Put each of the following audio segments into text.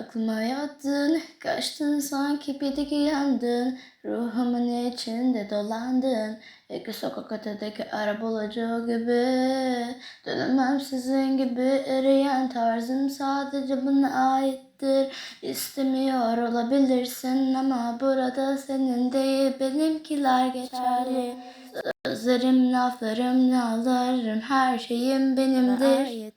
Aklıma yattın, kaçtın sanki bir yandın. Ruhumun içinde dolandın. İki sokak ötedeki arabulucu gibi. Dönemem sizin gibi eriyen tarzım sadece bana aittir. İstemiyor olabilirsin ama burada senin değil benimkiler geçerli. Sözlerim, laflarım, nallarım, her şeyim benimdir.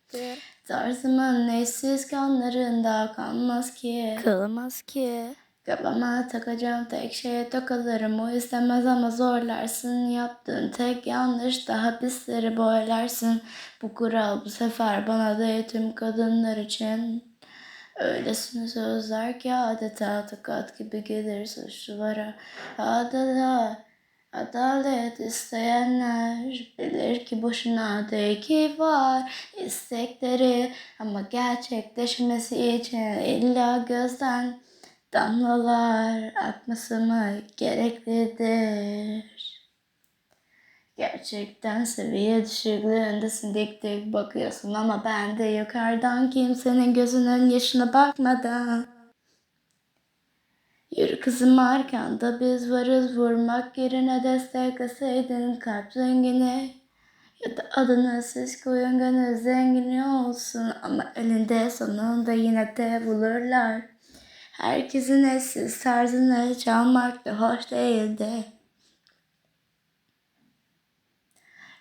Tarzımın eşsiz kanlarında kalmaz ki. Kılamaz ki. Kafama takacağım tek şeye takılırım. O istemez ama zorlarsın. Yaptığın tek yanlış daha pisleri boylarsın. Bu kural bu sefer bana değil tüm kadınlar için. Öylesine sözler ki adeta tokat gibi gelir suçlulara. Adeta adalet isteyenler bilir ki boşuna değil ki var istekleri Ama gerçekleşmesi için illa gözden Damlalar akması mı gereklidir? Gerçekten seviye düşüklüğündesin dik dik bakıyorsun ama ben de yukarıdan kimsenin gözünün yaşına bakmadan. Kızım arkanda biz varız vurmak yerine destekleseydin kalp zengini. Ya da adını siz koyun gönül zengini olsun ama elinde sonunda yine de bulurlar. Herkesin eşsiz tarzını çalmak da hoş değildi.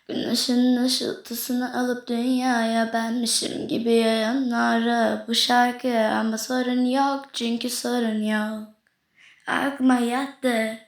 Güneşin ışıltısını alıp dünyaya benmişim gibi yayanlara bu şarkı ama sorun yok çünkü sorun yok. Aklıma yattı